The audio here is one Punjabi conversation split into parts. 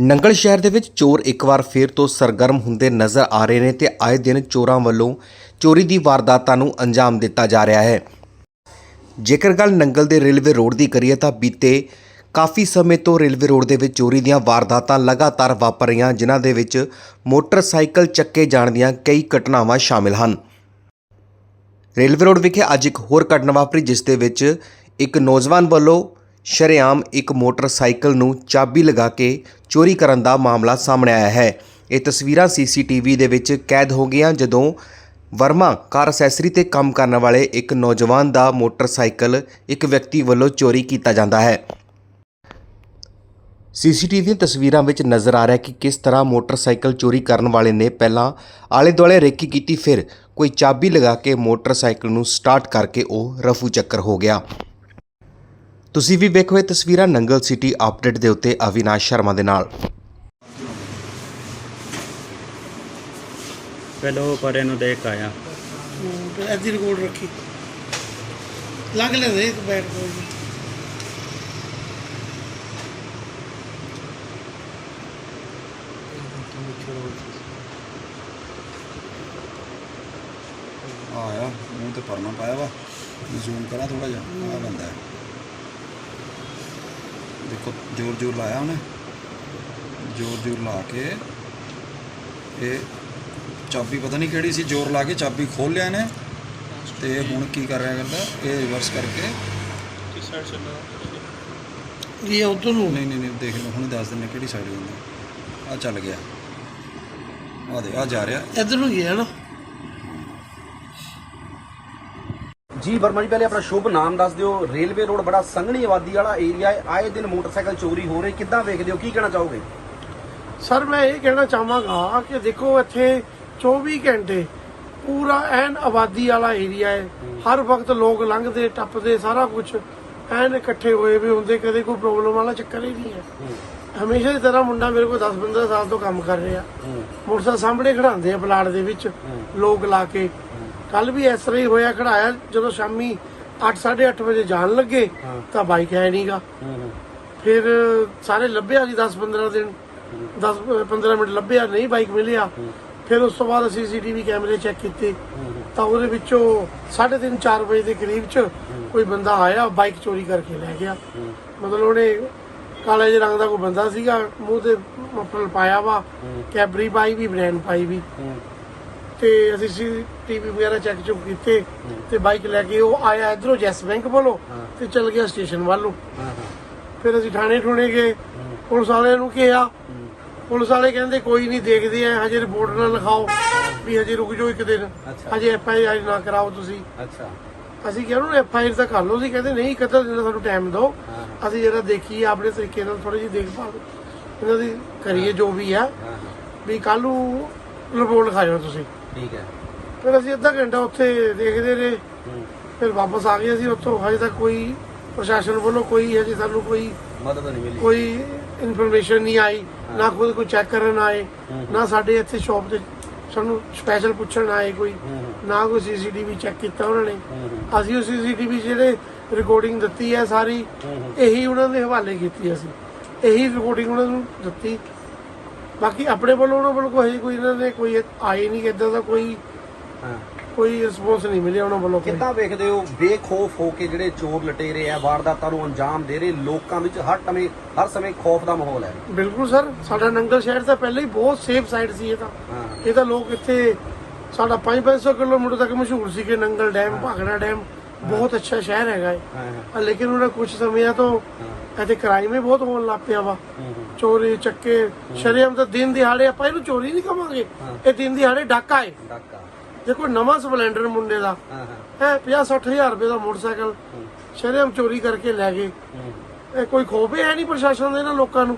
ਨੰਗਲ ਸ਼ਹਿਰ ਦੇ ਵਿੱਚ ਚੋਰ ਇੱਕ ਵਾਰ ਫੇਰ ਤੋਂ ਸਰਗਰਮ ਹੁੰਦੇ ਨਜ਼ਰ ਆ ਰਹੇ ਨੇ ਤੇ ਆਏ ਦਿਨ ਚੋਰਾਂ ਵੱਲੋਂ ਚੋਰੀ ਦੀ ਵਾਰਦਾਤਾਂ ਨੂੰ ਅੰਜਾਮ ਦਿੱਤਾ ਜਾ ਰਿਹਾ ਹੈ। ਜੇਕਰ ਗੱਲ ਨੰਗਲ ਦੇ ਰੇਲਵੇ ਰੋਡ ਦੀ ਕਰੀਏ ਤਾਂ ਬੀਤੇ ਕਾਫੀ ਸਮੇਂ ਤੋਂ ਰੇਲਵੇ ਰੋਡ ਦੇ ਵਿੱਚ ਚੋਰੀ ਦੀਆਂ ਵਾਰਦਾਤਾਂ ਲਗਾਤਾਰ ਵਾਪਰ ਰਹੀਆਂ, ਜਿਨ੍ਹਾਂ ਦੇ ਵਿੱਚ ਮੋਟਰਸਾਈਕਲ ਚੱਕੇ ਜਾਣ ਦੀਆਂ ਕਈ ਘਟਨਾਵਾਂ ਸ਼ਾਮਿਲ ਹਨ। ਰੇਲਵੇ ਰੋਡ ਵਿਖੇ ਅੱਜ ਇੱਕ ਹੋਰ ਘਟਨਾ ਵਾਪਰੀ, ਜਿਸ ਦੇ ਵਿੱਚ ਇੱਕ ਨੌਜਵਾਨ ਵੱਲੋਂ ਸ਼ਰੇਆਮ ਇੱਕ ਮੋਟਰਸਾਈਕਲ ਨੂੰ ਚਾਬੀ ਲਗਾ ਕੇ ਚੋਰੀ ਕਰਨ ਦਾ ਮਾਮਲਾ ਸਾਹਮਣੇ ਆਇਆ ਹੈ। ਇਹ ਤਸਵੀਰਾਂ ਸੀਸੀਟੀਵੀ ਦੇ ਵਿੱਚ ਕੈਦ ਹੋ ਗਈਆਂ ਜਦੋਂ ਵਰਮਾ ਕਾਰ ਅਸੈਸਰੀ ਤੇ ਕੰਮ ਕਰਨ ਵਾਲੇ ਇੱਕ ਨੌਜਵਾਨ ਦਾ ਮੋਟਰਸਾਈਕਲ ਇੱਕ ਵਿਅਕਤੀ ਵੱਲੋਂ ਚੋਰੀ ਕੀਤਾ ਜਾਂਦਾ ਹੈ। ਸੀਸੀਟੀਵੀ ਦੀਆਂ ਤਸਵੀਰਾਂ ਵਿੱਚ ਨਜ਼ਰ ਆ ਰਿਹਾ ਕਿ ਕਿਸ ਤਰ੍ਹਾਂ ਮੋਟਰਸਾਈਕਲ ਚੋਰੀ ਕਰਨ ਵਾਲੇ ਨੇ ਪਹਿਲਾਂ ਆਲੇ ਦੁਆਲੇ ਰੇਕੀ ਕੀਤੀ, ਫਿਰ ਕੋਈ ਚਾਬੀ ਲਗਾ ਕੇ ਮੋਟਰਸਾਈਕਲ ਨੂੰ ਸਟਾਰਟ ਕਰਕੇ ਉਹ ਰਫੂ ਚੱਕਰ ਹੋ ਗਿਆ। ਤੁਸੀਂ ਵੀ ਵੇਖੋ ਇਹ ਤਸਵੀਰਾਂ ਨੰਗਲ ਸਿਟੀ ਅਪਡੇਟ ਦੇ ਉੱਤੇ ਅਵਿਨਾਸ਼ ਸ਼ਰਮਾ ਦੇ ਨਾਲ। ਪਹਿਲਾਂ ਪਰੇ ਨੂੰ ਦੇਖ ਆਇਆ। ਤੇ ਐਦੀ ਰਿਕਾਰਡ ਰੱਖੀ। ਲੱਗ ਲੈ ਦੇ ਇੱਕ ਬੈਠ ਕੋਈ ਆਇਆ ਮੂੰਹ ਤੇ ਪਰਨਾ ਪਾਇਆ ਵਾ। ਜ਼ੂਮ ਕਰਾਂ ਥੋੜਾ ਜਿਹਾ ਆ ਬੰਦਾ ਹੈ। ਦੇਖੋ ਜ਼ੋਰ ਜ਼ੋਰ ਲਾਇਆ ਉਹਨੇ। ਜ਼ੋਰ ਜ਼ੋਰ ਲਾ ਕੇ ਇਹ ਚਾਬੀ ਪਤਾ ਨਹੀਂ ਕਿਹੜੀ ਸੀ ਜ਼ੋਰ ਲਾ ਕੇ ਚਾਬੀ ਖੋਲ ਲਿਆ ਇਹਨੇ ਤੇ ਹੁਣ ਕੀ ਕਰ ਰਿਹਾ ਕਰਦਾ ਇਹ ਰਿਵਰਸ ਕਰਕੇ। ਇਹ ਉਧਰ ਨੂੰ। ਨਹੀਂ ਨਹੀਂ ਨਹੀਂ ਦੇਖ ਲਓ ਹੁਣ ਦੱਸ ਦਿੰਦੇ ਕਿਹੜੀ ਸਾਈਡ ਜਾਂਦਾ ਆ ਚੱਲ ਗਿਆ। ਆ ਦੇ ਆ ਜਾ ਰਿਹਾ। ਇਧਰ ਨੂੰ ਗਿਆ ਨਾ। ਜੀ ਵਰਮਾ ਜੀ ਪਹਿਲੇ ਆਪਣਾ ਸ਼ੁਭ ਨਾਮ ਦੱਸ ਦਿਓ। ਰੇਲਵੇ ਰੋਡ ਬੜਾ ਸੰਘਣੀ ਆਬਾਦੀ ਵਾਲਾ ਏਰੀਆ ਹੈ। ਆਏ ਦਿਨ ਮੋਟਰਸਾਈਕਲ ਚੋਰੀ ਹੋ ਰਹੇ। ਕਿੱਦਾਂ ਵੇਖਦੇ ਹੋ? ਕੀ ਕਹਿਣਾ ਚਾਹੋਗੇ? ਸਰ ਮੈਂ ਇਹ ਕਹਿਣਾ ਚਾਹਾਂਗਾ ਕਿ ਦੇਖੋ ਇੱਥੇ 24 ਘੰਟੇ ਪੂਰਾ ਐਨ ਆਬਾਦੀ ਵਾਲਾ ਏਰੀਆ ਹੈ। ਹਰ ਵਕਤ ਲੋਕ ਲੰਘਦੇ ਟੱਪਦੇ ਸਾਰਾ ਕੁਝ ਐਨ ਇਕੱਠੇ ਹੋਏ ਵੀ ਹੁੰਦੇ। ਕਦੇ ਕੋਈ ਪ੍ਰੋਬਲਮ ਵਾਲਾ ਚੱਕਰ ਹੀ ਨਹੀਂ ਹੈ। ਹਮੇਸ਼ਾ ਦੀ ਤਰ੍ਹਾਂ ਮੁੰਡਾ ਮੇਰੇ ਕੋਲ 10-15 ਸਾਲ ਤੋਂ ਕੰਮ ਕਰ ਰਿਹਾ। ਮੋਟਰਸਾਈਕਲ ਸਾਹਮਣੇ ਖੜਾਉਂਦੇ ਆ ਪਲਾਟ ਦੇ ਵਿੱਚ। ਲੋਕ ਲਾ ਕੇ ਕੱਲ ਵੀ ਇਸ ਤਰ੍ਹਾਂ ਹੀ ਹੋਇਆ ਖੜਾਇਆ। ਜਦੋਂ ਸ਼ਾਮੀ 8:30 ਵਜੇ ਜਾਣ ਲੱਗੇ ਤਾਂ ਬਾਈਕ ਹੈ ਨਹੀਂਗਾ ਫਿਰ ਸਾਰੇ ਲੱਭਿਆ ਜੀ 10-15 ਦਿਨ। 10 15 ਮਿੰਟ ਲੱਭਿਆ ਨਹੀਂ ਬਾਈਕ ਮਿਲਿਆ। ਫਿਰ ਉਸ ਤੋਂ ਬਾਅਦ ਸੀਸੀਟੀਵੀ ਕੈਮਰੇ ਚੈੱਕ ਕੀਤੇ। ਤਾਂ ਉਹਦੇ ਵਿੱਚੋਂ 3:30 4 ਵਜੇ ਦੇ ਕਰੀਬ ਚ ਕੋਈ ਬੰਦਾ ਆਇਆ ਬਾਈਕ ਚੋਰੀ ਕਰਕੇ ਲੈ ਗਿਆ। ਮਤਲਬ ਉਹਨੇ ਕਾਲੇ ਜਿਹੇ ਰੰਗ ਦਾ ਕੋਈ ਬੰਦਾ ਸੀਗਾ ਮੂੰਹ ਤੇ ਮਫਲਰ ਪਾਇਆ ਵਾ ਕੈਬਰੀ ਪਾਈ ਵੀ ਬ੍ਰੈਂਡ ਪਾਈ ਵੀ। ਤੇ ਅਸੀਂ ਸੀਟੀਵੀ ਵਗੈਰਾ ਚੈੱਕ ਚੁੱਕ ਕੀਤੇ ਤੇ ਬਾਈਕ ਲੈ ਕੇ ਉਹ ਆਇਆ ਇਧਰੋਂ ਜੈਸ ਬੈਂਕ ਵੱਲੋਂ ਤੇ ਚੱਲ ਗਿਆ ਸਟੇਸ਼ਨ ਵੱਲ ਨੂੰ। ਫਿਰ ਅਸੀਂ ਥਾਣੇ ਠੁਣੇ ਗਏ। ਪੁਲਿਸ ਵਾਲਿਆਂ ਨੂੰ ਕਿਹਾ। ਪੁਲਿਸ ਵਾਲੇ ਕਹਿੰਦੇ ਕੋਈ ਨਹੀਂ ਦੇਖਦੇ ਆ। ਹਜੇ ਰਿਪੋਰਟ ਨਾ ਲਿਖਾਓ ਵੀ ਹਜੇ ਰੁਕ ਜਾਓ ਇੱਕ ਦਿਨ। ਹਜੇ ਐਫ ਆਈ ਆਰ ਨਾ ਕਰਾਓ ਤੁਸੀਂ। ਅੱਛਾ। ਅਸੀਂ ਕਿਹਾ ਉਹਨੂੰ ਐਫ ਆਈ ਆਰ ਤਾਂ ਕਰ ਲਓ। ਸੀ ਕਹਿੰਦੇ ਨਹੀਂ ਕਦੋਂ ਦਿਨ ਸਾਨੂੰ ਟਾਈਮ ਦਿਓ। ਅਸੀਂ ਜਿਹੜਾ ਦੇਖੀਏ ਆਪਣੇ ਤਰੀਕੇ ਨਾਲ ਥੋੜੀ ਜਿਹੀ ਦੇਖਭਾਲ ਇਹਨਾਂ ਦੀ ਕਰੀਏ ਜੋ ਵੀ ਆ। ਵੀ ਕੱਲ ਨੂੰ ਰਿਪੋਰਟ ਲਿਖਾਇਓ ਤੁਸੀਂ। ਠੀਕ ਹੈ। ਫਿਰ ਅਸੀਂ ਅੱਧਾ ਘੰਟਾ ਉੱਥੇ ਦੇਖਦੇ ਰਹੇ। ਫਿਰ ਵਾਪਸ ਆ ਗਏ ਅਸੀਂ ਉੱਥੋਂ। ਹਜੇ ਤੱਕ ਕੋਈ ਪ੍ਰਸ਼ਾਸਨ ਵੱਲੋਂ ਕੋਈ ਹਜੇ ਸਾਨੂੰ ਕੋਈ ਮਦਦ ਨਹੀਂ ਮਿਲੀ। ਕੋਈ ਇਨਫੋਰਮੇਸ਼ਨ ਨਹੀਂ ਆਈ। ਨਾ ਖੁਦ ਕੋਈ ਚੈੱਕ ਕਰਨ ਆਏ ਨਾ ਸਾਡੇ ਇੱਥੇ ਸ਼ਾਪ ਤੇ ਸਾਨੂੰ ਸਪੈਸ਼ਲ ਪੁੱਛਣ ਆਏ ਕੋਈ। ਨਾ ਕੋਈ ਸੀਸੀਟੀਵੀ ਚੈੱਕ ਕੀਤਾ ਉਹਨਾਂ ਨੇ। ਅਸੀਂ ਉਹ ਸੀਸੀਟੀਵੀ ਜਿਹੜੇ ਰਿਕਾਰਡਿੰਗ ਦਿੱਤੀ ਹੈ ਸਾਰੀ ਇਹੀ ਉਹਨਾਂ ਦੇ ਹਵਾਲੇ ਕੀਤੀ ਅਸੀਂ। ਇਹੀ ਰਿਕਾਰਡਿੰਗ ਉਹਨਾਂ ਨੂੰ ਦਿੱਤੀ। ਬਾਕੀ ਆਪਣੇ ਵੱਲੋਂ ਉਹਨਾਂ ਵੱਲੋਂ ਕੋਈ ਕੋਈ ਇਹਨਾਂ ਨੇ ਕੋਈ ਆਏ ਨਹੀਂ ਇਦਾਂ ਦਾ ਕੋਈ ਹਾਂ। ਕੋਈ ਰਿਸਪੌਂਸ ਨਹੀਂ ਮਿਲਿਆ ਉਹਨਾਂ ਵੱਲੋਂ ਕੋਈ। ਕਿੱਦਾਂ ਵੇਖਦੇ ਹੋ? ਬੇਖੌਫ ਹੋ ਕੇ ਜਿਹੜੇ ਚੋਰ ਲਟੇਰੇ ਆ ਵਾਰਦਾਤਾਂ ਨੂੰ ਅੰਜਾਮ ਦੇ ਰਹੇ ਲੋਕਾਂ ਵਿੱਚ ਹਰ ਸਮੇਂ ਹਰ ਸਮੇਂ ਖੌਫ ਦਾ ਮਾਹੌਲ ਹੈ। ਬਿਲਕੁਲ ਸਰ ਸਾਡਾ ਨੰਗਲ ਸ਼ਹਿਰ ਤਾਂ ਪਹਿਲਾਂ ਹੀ ਬਹੁਤ ਸੇਫ ਸਾਈਡ ਸੀ ਇਹ ਤਾਂ। ਹਾਂ। ਇਹ ਤਾਂ ਲੋਕ ਇੱਥੇ ਸਾਡਾ 5-500 ਕਿਲੋਮੀਟਰ ਤੱਕ ਮਸ਼ਹੂਰ ਸੀ ਕਿ ਨੰਗਲ ਡੈਮ ਭਾਖੜਾ ਡੈਮ। ਬਹੁਤ ਅੱਛਾ ਸ਼ਹਿਰ ਹੈਗਾ ਹੈ ਲੇਕਿਨ ਉਹਨਾਂ ਕੁਝ ਸਮਿਆਂ ਤੋਂ ਇੱਥੇ ਕ੍ਰਾਈਮ ਹੀ ਬਹੁਤ ਹੋਣ ਲੱਗ ਪਿਆ ਵਾ। ਚੋਰੀ ਚੱਕੇ ਸ਼ਰੇਆਮ ਤਾਂ ਦਿਨ ਦਿਹਾੜੇ ਆਪਾਂ ਇਹਨੂੰ ਚੋਰੀ ਨਹੀਂ ਕਵਾਂਗੇ। ਇਹ ਦਿਨ ਦਿਹਾੜੇ ਡਾਕਾ ਹੈ ਡਾਕਾ। ਦੇਖੋ ਨਵਾਂ ਸਪਲੈਂਡਰ ਮੁੰਡੇ ਦਾ। ਹਾਂ ਹਾਂ। ਹੈ 50 ਹਜ਼ਾਰ ਰੁਪਏ ਦਾ ਮੋਟਰਸਾਈਕਲ। ਸ਼ਰੇਆਮ ਚੋਰੀ ਕਰਕੇ ਲੈ ਗਏ। ਇਹ ਕੋਈ ਹੀ ਹੈ ਨਹੀਂ ਪ੍ਰਸ਼ਾਸਨ ਦੇ ਇਹਨਾਂ ਲੋਕਾਂ ਨੂੰ।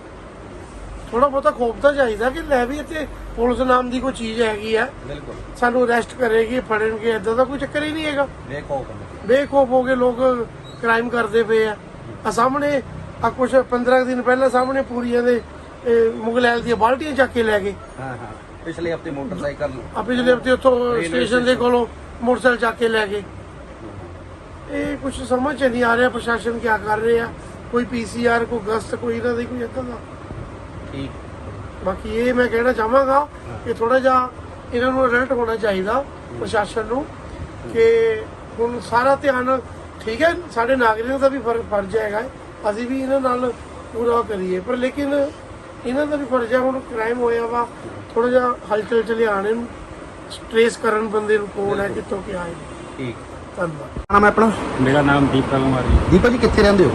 ਥੋੜਾ ਬਹੁਤਾ ਖੋਫ ਤਾਂ ਚਾਹੀਦਾ ਕਿ ਲੈ ਵੀ ਇੱਥੇ ਪੁਲਿਸ ਨਾਮ ਦੀ ਕੋਈ ਚੀਜ਼ ਹੈਗੀ ਆ। ਬਿਲਕੁਲ। ਸਾਨੂੰ ਅਰੈਸਟ ਕਰੇਗੀ ਫੜਨਗੇ ਇਦਾਂ ਦਾ ਕੋਈ ਚੱਕਰ ਹੀ ਨਹੀਂ ਹੈਗਾ। ਬੇਖੌਫ ਹੋ ਕੇ ਲੋਕ ਕ੍ਰਾਈਮ ਕਰਦੇ ਪਏ ਆ। ਆ ਸਾਹਮਣੇ ਆ ਕੁਛ 15 ਦਿਨ ਪਹਿਲਾਂ ਸਾਹਮਣੇ ਪੂਰੀਆਂ ਦੇ ਮੁਗਲੈਲ ਦੀਆਂ ਬਾਲਟੀਆਂ ਚੱਕ ਕੇ ਲੈ ਗਏ। ਹਾਂ ਹਾਂ। ਪਿਛਲੇ ਹਫ਼ਤੇ ਮੋਟਰਸਾਈਕਲ ਆ ਪਿਛਲੇ ਹਫ਼ਤੇ ਉੱਥੋਂ ਸਟੇਸ਼ਨ ਦੇ ਕੋਲੋਂ ਮੋਟਰਸਾਈਕਲ ਚੱਕ ਕੇ ਲੈ ਗਏ। ਇਹ ਕੁਝ ਸਮਝ ਨਹੀਂ ਆ ਰਿਹਾ ਪ੍ਰਸ਼ਾਸਨ ਕੀ ਕਰ ਰਿਹਾ। ਕੋਈ ਪੀਸੀਆਰ ਕੋਈ ਗਸਤ ਕੋਈ ਇਹਨਾਂ ਦੀ ਕੋਈ ਏਦਾਂ ਦਾ ਠੀਕ। ਬਾਕੀ ਇਹ ਮੈਂ ਕਹਿਣਾ ਚਾਹਾਂਗਾ ਕਿ ਥੋੜਾ ਜਿਹਾ ਇਹਨਾਂ ਨੂੰ ਅਲਰਟ ਹੋਣਾ ਚਾਹੀਦਾ ਪ੍ਰਸ਼ਾਸਨ ਨੂੰ ਕਿ ਹੁਣ ਸਾਰਾ ਧਿਆਨ ਠੀਕ ਹੈ ਸਾਡੇ ਨਾਗਰਿਕਾਂ ਦਾ ਵੀ ਫਰ- ਫਰਜ਼ ਹੈਗਾ। ਅਸੀਂ ਵੀ ਇਹਨਾਂ ਨਾਲ ਪੂਰਾ ਕਰੀਏ। ਪਰ ਲੇਕਿਨ ਇਹਨਾਂ ਦਾ ਵੀ ਫਰਜ਼ ਹੈ ਹੁਣ ਕ੍ਰਾਈਮ ਹੋਇਆ ਵਾ ਥੋੜਾ ਜਿਹਾ ਹਲਚਲ ਚ ਲਿਆਉਣ ਇਹਨੂੰ ਟ੍ਰੇਸ ਕਰਨ ਬੰਦੇ ਨੂੰ ਕੌਣ ਹੈ ਕਿੱਥੋਂ ਕਿਹਾ ਹੈ। ਠੀਕ। ਧੰਨਵਾਦ। ਨਾਮ ਹੈ ਆਪਣਾ? ਮੇਰਾ ਨਾਮ ਦੀਪਕ ਕੁਮਾਰੀ ਦੀਪਕ ਜੀ ਕਿੱਥੇ ਰਹਿੰਦੇ ਹੋ?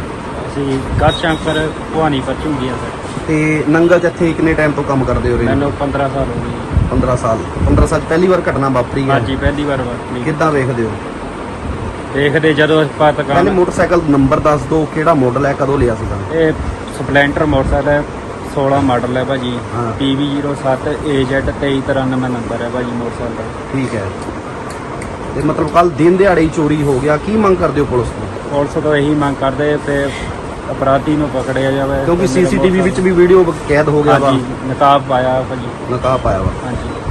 ਅਸੀਂ ਗੜਸ਼ੰਕਰ ਭਵਾਨੀ ਪਚੂੰਗੀਆਂ ਸਰ। ਤੇ ਨੰਗਲ ਚ ਇੱਥੇ ਕਿੰਨੇ ਟਾਈਮ ਤੋਂ ਕੰਮ ਕਰਦੇ ਹੋ ਰਹੇ ਮੈਨੂੰ 15 ਸਾਲ ਹੋ ਗਏ 15 ਸਾਲ। 15 ਸਾਲ 'ਚ ਪਹਿਲੀ ਵਾਰ ਘਟਨਾ ਵਾਪਰੀ ਹੈ। ਹਾਂਜੀ ਪਹਿਲੀ ਵਾਰ ਵਰਤੀ ਕਿੱਦਾਂ ਵੇਖਦੇ ਹੋ? ਦੇਖਦੇ ਜਦੋਂ ਆਪਾਂ ਪਹਿਲੇ ਦੁਕਾਨ ਮੋਟਰਸਾਈਕਲ ਨੰਬਰ ਦੱਸ ਦਿਓ ਕਿਹੜਾ ਮਾਡਲ ਹੈ ਕਦੋਂ ਲਿਆ ਸੀਗਾ? ਇਹ ਸਪਲੈਂਡਰ ਮੋਟਰਸਾਈਕਲ ਹੈ 16 ਮਾਡਲ ਹੈ ਭਾਜੀ। ਹਾਂ। PV07 AZ 2393 ਨੰਬਰ ਹੈ ਭਾਜੀ ਮੋਟਰਸਾਈਕਲ ਦਾ। ਠੀਕ ਹੈ। ਤੇ ਮਤਲਬ ਕੱਲ ਦਿਨ ਦਿਹਾੜੇ ਹੀ ਚੋਰੀ ਹੋ ਗਿਆ। ਕੀ ਮੰਗ ਕਰਦੇ ਹੋ ਪੁਲਿਸ ਤੋਂ? ਪੁਲਿਸ ਤੋਂ ਇਹੀ ਮੰਗ ਕਰਦੇ ਤੇ ਅਪਰਾਧੀ ਨੂੰ ਪਕੜਿਆ ਜਾਵੇ ਕਿਉਂਕਿ ਸੀਸੀਟੀਵੀ ਵਿੱਚ ਵੀ ਵੀਡੀਓ ਕੈਦ ਹੋ ਗਿਆ ਵਾ। ਹਾਂਜੀ ਨਕਾਬ ਪਾਇਆ ਭਾਜੀ। ਨਕਾਬ ਪਾਇਆ ਵਾ। ਹਾਂਜੀ।